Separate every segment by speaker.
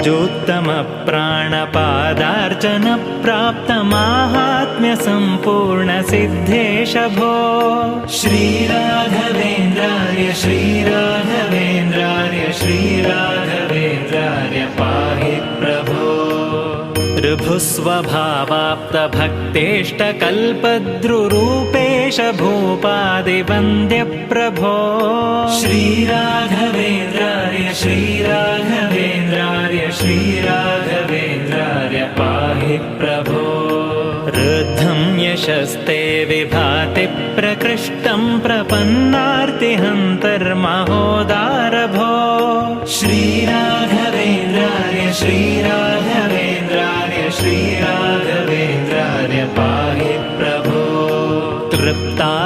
Speaker 1: ऋजोत्तमप्राणपादार्चनप्राप्तमाहात्म्यसम्पूर्णसिद्धेश भो श्रीराघवेन्द्राय श्रीराघवेन्द्राय श्रीराघवेन्द्राय पाहि प्रभो। ऋभुस्वभावाप्तभक्तेष्टकल्पद्रुरूपेश भूपादिवन्द्यप्रभो। श्रीराघवेन्द्राय श्रीराघवेन्द्राय यशस्ते विभाति प्रकृष्टं प्रपन्नार्तिहन्तर्महोदारभो। श्रीराघवेन्द्राय श्रीराघवेन्द्राय श्रीराघवेन्द्राय पाहि प्रभो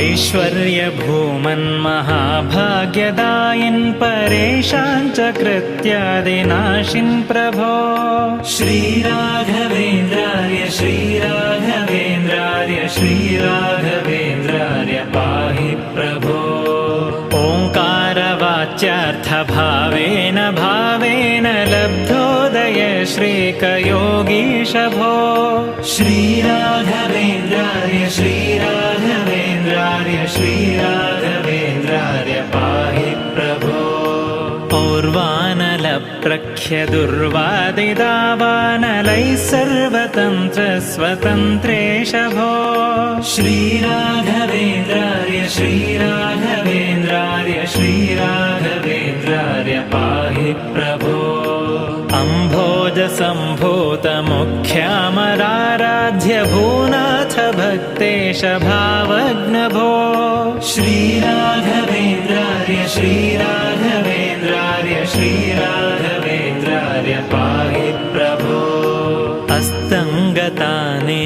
Speaker 1: ऐश्वर्यभूमन्महाभाग्यदायिन् परेशान् च कृत्यादिनाशिन् प्रभो। श्रीराघवेन्द्राय श्रीराघवेन्द्राय श्रीराघवेन्द्राय पाहि प्रभो। ओङ्कारवाच्यार्थभावेन भावेन लब्धोदय श्रीकयोगीश भो श्रीराघवेन्द्राय और्वानलप्रख्यदुर्वादिदावानलैः सर्वतन्त्रस्वतन्त्रेश भो। श्रीराघवेन्द्राय श्रीराघवेन्द्राय श्रीराघवेन्द्राय पाहि प्रभो। अम्भोजसम्भूतमुख्यामराराध्य भूनाथ भक्तेश भावग्नभो श्रीराघवेन्द्राय श्रीराघवेन्द्राय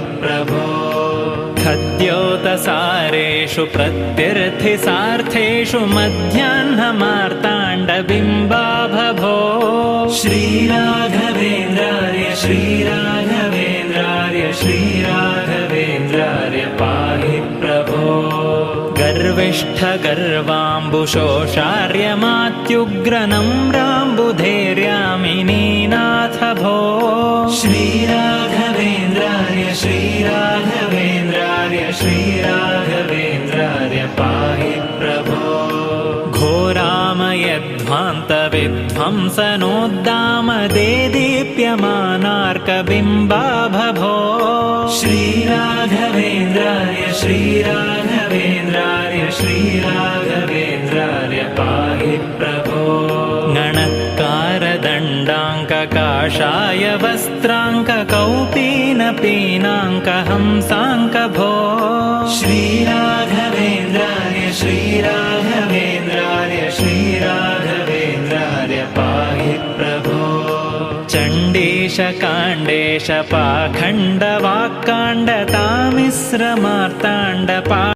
Speaker 1: प्रभो। खद्योतसारेषु प्रत्यर्थिसार्थेषु मध्याह्नमार्ताण्डबिम्बाभभो श्रीराघवेन्द्रार्य श्रीराघवेन्द्रार्य श्रीराघवेन्द्रार्य पाहि गर्विष्ठगर्वाम्बुशोषार्यमात्युग्रनम्राम्बुधैर्यामिनीनाथ भो श्रीराघवेन्द्रार्य श्रीराघवेन्द्रार्य श्रीराघवेन्द्रार्य पाहि प्रभो घोरामयध्वान्तविध्वंसनोद्दामदेदीप्यमानार्कबिम्बाभभो श्रीराघवेन्द्रार्य श्रीराघवेन्द्रार्य श्रीराघवेन्द्रार्य पाहि प्रभो। गणत्कारदण्डाङ्ककाषाय वस्त्राङ्ककौपीनपीनाङ्कहंसाङ्कभो। श्रीराघवेन्द्रार्य श्रीराघवेन्द्रार्य चण्डीशकाण्डेश पाखण्डवाक्काण्डतामिश्रमार्ताण्डपा